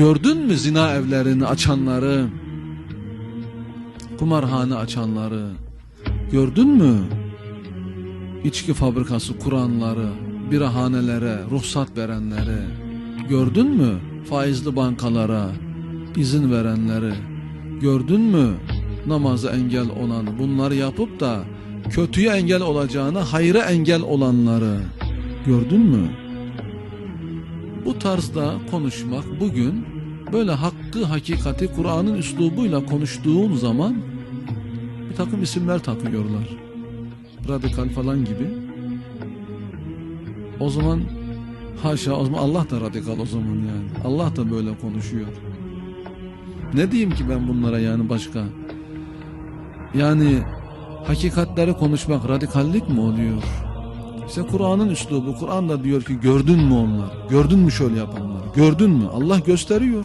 Gördün mü zina evlerini açanları? Kumarhane açanları? Gördün mü? İçki fabrikası kuranları, birahanelere ruhsat verenleri? Gördün mü? Faizli bankalara izin verenleri? Gördün mü? Namaza engel olan bunları yapıp da kötüye engel olacağına hayra engel olanları? Gördün mü? Bu tarzda konuşmak bugün böyle hakkı hakikati Kur'an'ın üslubuyla konuştuğun zaman bir takım isimler takıyorlar. Radikal falan gibi. O zaman haşa o zaman Allah da radikal o zaman yani. Allah da böyle konuşuyor. Ne diyeyim ki ben bunlara yani başka? Yani hakikatleri konuşmak radikallik mi oluyor? İşte Kur'an'ın üslubu. Kur'an da diyor ki gördün mü onlar? Gördün mü şöyle yapanları? Gördün mü? Allah gösteriyor.